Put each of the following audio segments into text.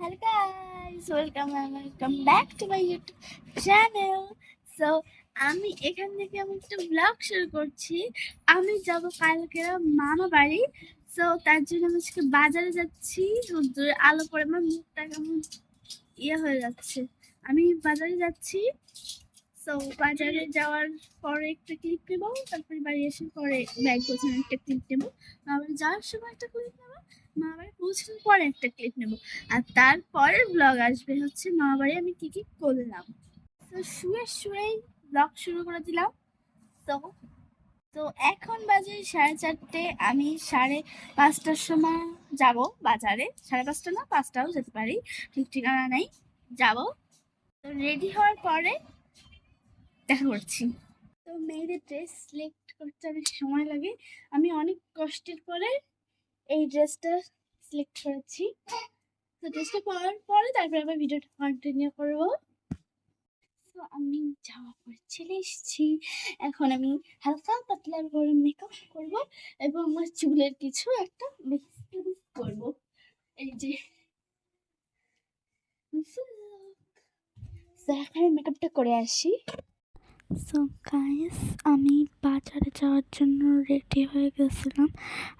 guys. Welcome and welcome back to my youtube channel. So, আমি এখান থেকে আমি একটা ব্লগ শুরু করছি। আমি যাব কালকে মামা বাড়ি। সো তার জন্য আমি আজকে বাজারে যাচ্ছি। রোদ্দুরের আলো পরে আমার মুখটা কেমন ইয়ে হয়ে যাচ্ছে। আমি বাজারে যাচ্ছি। সো বাজারে যাওয়ার পরে একটা ক্লিপ নেব। তারপরে বাড়ি এসে পরে ব্যাগ গোছানো একটা ক্লিপ নেব। আবার যাওয়ার সময় একটা ক্লিপ নেব। মা বাড়ি পৌঁছানোর পরে একটা ক্লিপ নেব। আর তারপরের ব্লগ আসবে হচ্ছে মা বাড়ি আমি কি কি করলাম। তো শুয়ে শুয়েই ব্লগ শুরু করে দিলাম। তো তো এখন বাজে সাড়ে চারটে, আমি সাড়ে পাঁচটার সময় যাব বাজারে। সাড়ে পাঁচটা না, পাঁচটাও যেতে পারি, ঠিক ঠিকানা নেই, যাব। তো রেডি হওয়ার পরে দেখা করছি। তো মেয়েদের ড্রেস সিলেক্ট করতে অনেক সময় লাগে। আমি অনেক কষ্টের পরে এই ড্রেসটা সিলেক্ট করেছি। তো ড্রেসটা পরার পরে তারপরে আবার ভিডিওটা কন্টিনিউ করব। তো আমি যাওয়া পরে চলে এসেছি। এখন আমি হালকা পাতলার করে মেকআপ করব এবং আমার চুলের কিছু একটা করব। এই যে। এখন মেকআপটা করে আসি। সো গাইস আমি বাজারে যাওয়ার জন্য রেডি হয়ে গেছিলাম।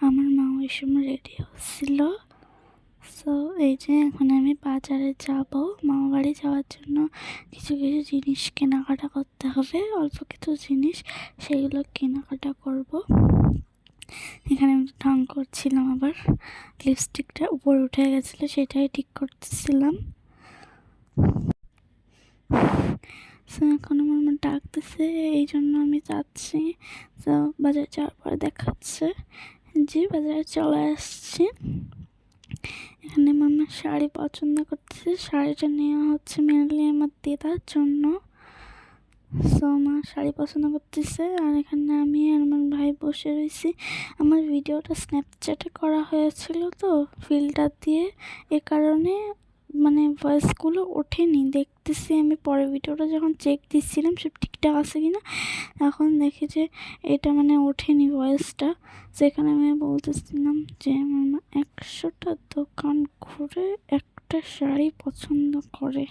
আমার মা ওই সময় রেডি হচ্ছিল। সো এই যে এখন আমি বাজারে যাব। মামা বাড়ি যাওয়ার জন্য কিছু কিছু জিনিস কেনাকাটা করতে হবে। অল্প কিছু জিনিস সেগুলো কেনাকাটা করব। এখানে আমি ঢং করছিলাম আবার। লিপস্টিকটা উপরে উঠে গেছিল, সেটাই ঠিক করতেছিলাম। সো এখন আমার মা ডাকতেছে এই জন্য আমি যাচ্ছি। তো বাজারে যাওয়ার পরে দেখাচ্ছে যে বাজারে চলে আসছি। এখানে মামা শাড়ি পছন্দ করতেছে, শাড়িটা নেওয়া হচ্ছে মেনলি আমার দিদার জন্য। সো মা শাড়ি পছন্দ করতেছে, আর এখানে আমি আর আমার ভাই বসে রয়েছি। আমার ভিডিওটা স্ন্যাপচ্যাটে করা হয়েছিল তো ফিল্টার দিয়ে। এ কারণে মানে ভয়েসগুলো ওঠেনি। দেখতেছি আমি, পরের ভিডিওটা যখন চেক দিচ্ছিলাম, সব ঠিকঠাক আছে কি না এখন দেখি যে এটা মানে ওঠেনি ভয়েসটা সেখানে আমি বলতেছিলাম যে একশোটা দোকান ঘুরে একটা শাড়ি পছন্দ করে।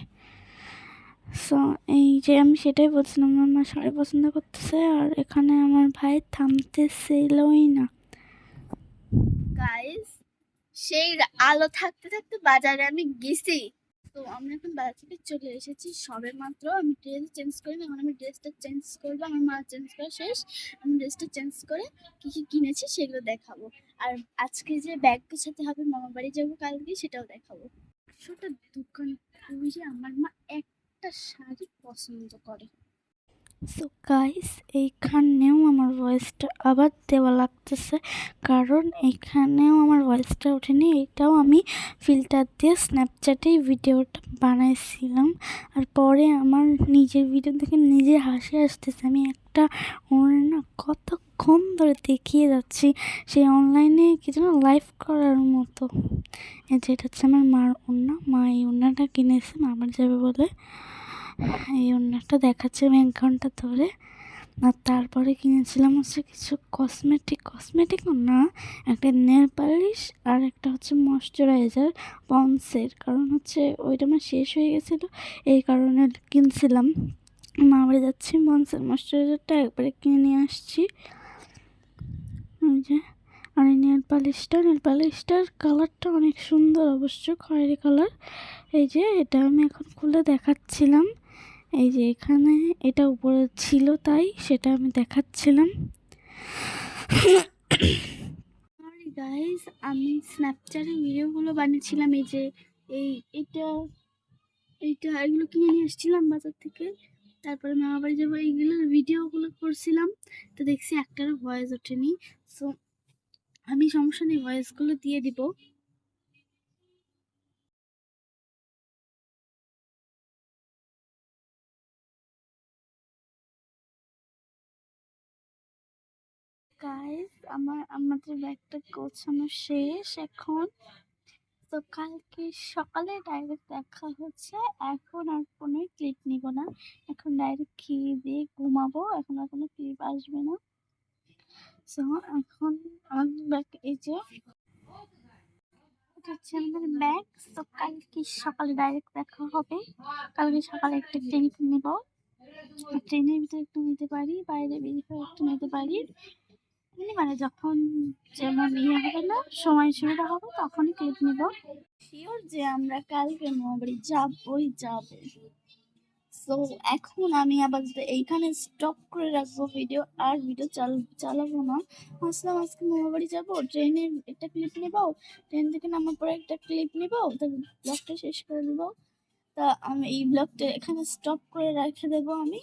সো এই যে আমি সেটাই বলছিলাম আমার শাড়ি পছন্দ করতেছে আর এখানে আমার ভাই থামতেছিলই না। গাইস সেই আলো থাকতে থাকতে বাজারে আমি গেছি। তো আমি এখন বাজার থেকে চলে এসেছি। সবে মাত্র আমি ড্রেস চেঞ্জ করি এখন আমি ড্রেসটা চেঞ্জ করব, আমার মা চেঞ্জ করা শেষ। আমি ড্রেসটা চেঞ্জ করে কী কী কিনেছি সেগুলো দেখাবো। আর আজকে যে ব্যাগ গোছাতে হবে মামা বাড়ি যাব কালকে, সেটাও দেখাবো। একশোটা দোকান খুঁজে আমার মা একটা শাড়ি পছন্দ করে। সো গাইস এইখানেও আমার ভয়েসটা আবার দেওয়া লাগতেছে। কারণ এইখানেও আমার ভয়েসটা ওঠেনি এটাও আমি ফিল্টার দিয়ে স্ন্যাপচ্যাটেই ভিডিওটা বানাইছিলাম। আর পরে আমার নিজের ভিডিও দেখে নিজে হাসি আসতেছে। আমি একটা ওড়না কতক্ষণ ধরে দেখিয়ে যাচ্ছি, সেই অনলাইনে কিছু না লাইভ করার মতো। এই যে এটা হচ্ছে আমার মার ওড়না, মা এই ওড়নাটা কিনেছে মামার যাবে বলে। এই ওড়নাটা দেখাচ্ছে আমি এক ঘণ্টা ধরে। আর তারপরে কিনেছিলাম হচ্ছে কিছু কসমেটিক কসমেটিকও না একটা নেল পালিশ আর একটা হচ্ছে ময়শ্চারাইজার পন্সের কারণ হচ্ছে ওইটা আমার শেষ হয়ে গেছিল, এই কারণে কিনছিলাম। মা বাড়ি যাচ্ছি পন্সের ময়শ্চারাইজারটা একবারে কিনে নিয়ে আসছি। ওই যে, আর এই নেল পালিশটা নেল পালিশটার কালারটা অনেক সুন্দর অবশ্য খয়েরি কালার এই যে, এটা আমি এখন খুলে দেখাচ্ছিলাম। এই যে এখানে এটা উপরে ছিল তাই সেটা আমি দেখাচ্ছিলাম। গাইস আমি স্ন্যাপচ্যাটে ভিডিওগুলো বানিয়েছিলাম, এই যে এই এটা, এইটা এগুলো কিনে নিয়ে আসছিলাম বাজার থেকে। তারপরে মামা বাড়ি যাব এইগুলোর ভিডিওগুলো করছিলাম। তো দেখছি একটারও ভয়েস ওঠেনি। সো আমি সমস্যা নেই ভয়েসগুলো দিয়ে দিব। গাইস আমার, আমাদের ব্যাগটা গোছানো শেষ এখন। তো কালকে সকালে ডাইরেক্ট দেখা হচ্ছে। এখন আর কোনো ক্লিপ নিব না। এখন ডাইরেক্ট খেয়ে দিয়ে ঘুমাবো। এখন আর কোনো ক্লিপ আসবে না। সো এখন আমার ব্যাগ, এই যে হচ্ছে আমাদের ব্যাগ। তো কালকে সকালে ডাইরেক্ট দেখা হবে। কালকে সকালে একটা ট্রেন নেব। ট্রেনের ভিতরে একটু নিতে পারি, বাইরে বেরিয়ে একটু নিতে পারি। মানে যখন যেমন ইয়ে হবে না, সময় সুবিধা হবে, তখনই ক্লিপ নেব। শিওর যে আমরা কালকে মহাবাড়ি যাবই যাব। সো এখন আমি আপাতত এইখানে স্টপ করে রাখব ভিডিও আর ভিডিও চাল, চালাবো না। আসলাম আজকে মহাবাড়ি যাব, ট্রেনের একটা ক্লিপ নেব, ট্রেন থেকে নামার পরে একটা ক্লিপ নেব, তারপর ব্লগটা শেষ করে দেবো তা আমি এই ব্লগটা এখানে স্টপ করে রেখে দেব আমি।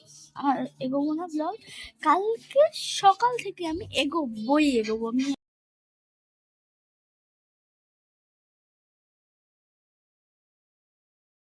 আর এগোবো না ব্লগ কালকে সকাল থেকে আমি এগোবই, এগোবো আমি।